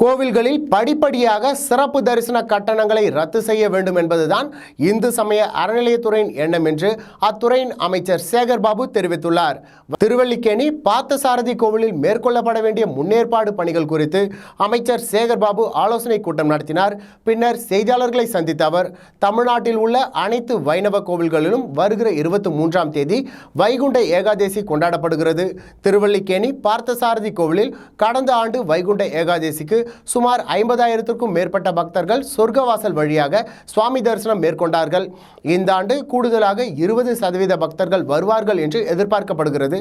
கோவில்களில் படிப்படியாக சிறப்பு தரிசன கட்டணங்களை ரத்து செய்ய வேண்டும் என்பதுதான் இந்து சமய அறநிலையத்துறையின் எண்ணம் என்று அத்துறையின் அமைச்சர் சேகர் பாபு தெரிவித்துள்ளார். திருவல்லிக்கேணி பார்த்தசாரதி கோவிலில் மேற்கொள்ளப்பட வேண்டிய முன்னேற்பாடு பணிகள் குறித்து அமைச்சர் சேகர் பாபு ஆலோசனை கூட்டம் நடத்தினார். பின்னர் செய்தியாளர்களை சந்தித்த அவர் தமிழ்நாட்டில் உள்ள அனைத்து வைணவ கோவில்களிலும் வருகிற இருபத்தி மூன்றாம் தேதி வைகுண்ட ஏகாதேசி கொண்டாடப்படுகிறது. திருவல்லிக்கேணி பார்த்தசாரதி கோவிலில் கடந்த ஆண்டு வைகுண்ட ஏகாதேசிக்கு சுமார் ஐம்பதாயிரத்திற்கும் மேற்பட்ட பக்தர்கள் சொர்க்கவாசல் வழியாக சுவாமி தரிசனம் மேற்கொண்டார்கள். இந்த ஆண்டு கூடுதலாக இருபது சதவீத பக்தர்கள் வருவார்கள் என்று எதிர்பார்க்கப்படுகிறது.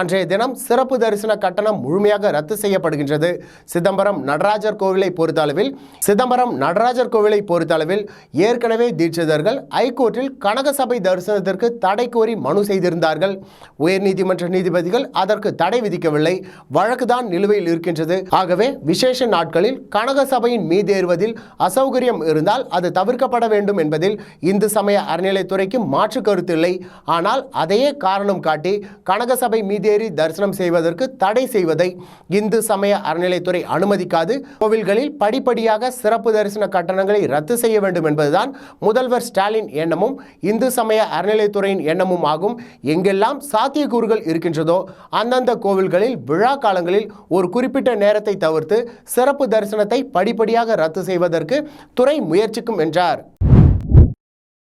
அன்றைய தினம் சிறப்பு தரிசன கட்டணம் முழுமையாக ரத்து செய்யப்படுகின்றது. சிதம்பரம் நடராஜர் கோவிலை பொறுத்தளவில் சிதம்பரம் நடராஜர் கோவிலை பொறுத்தளவில் ஏற்கனவே தீட்சிதர்கள் ஐகோர்ட்டில் கனகசபை தரிசனத்திற்கு தடை கோரி மனு செய்திருந்தார்கள். உயர்நீதிமன்ற நீதிபதிகள் அதற்கு தடை விதிக்கவில்லை. வழக்குதான் நிலுவையில் இருக்கின்றது. ஆகவே விசேஷ நாட்களில் கனக சபையின் மீதேறுவதில் அசௌகரியம் இருந்தால் அது தவிர்க்கப்பட வேண்டும் என்பதில் இந்து சமய அறநிலைத்துறைக்கு மாற்று கருத்து இல்லை. ஆனால் அதையே காரணம் காட்டி கனக சபை மீதேறி தரிசனம் செய்வதற்கு தடை செய்வதை இந்து சமய அறநிலைத்துறை அனுமதிக்காது. கோவில்களில் படிப்படியாக சிறப்பு தரிசன கட்டணங்களை ரத்து செய்ய வேண்டும் என்பதுதான் முதல்வர் ஸ்டாலின் எண்ணமும் இந்து சமய அறநிலைத்துறையின் எண்ணமும் ஆகும். எங்கெல்லாம் சாத்தியக்கூறுகள் இருக்கின்றதோ அந்தந்த கோவில்களில் விழா காலங்களில் ஒரு குறிப்பிட்ட நேரத்தை தவிர்த்து சிறப்பு சிறப்பு தரிசனத்தை படிப்படியாக ரத்து செய்வதற்கு துறை முயற்சிக்கும் என்றார்.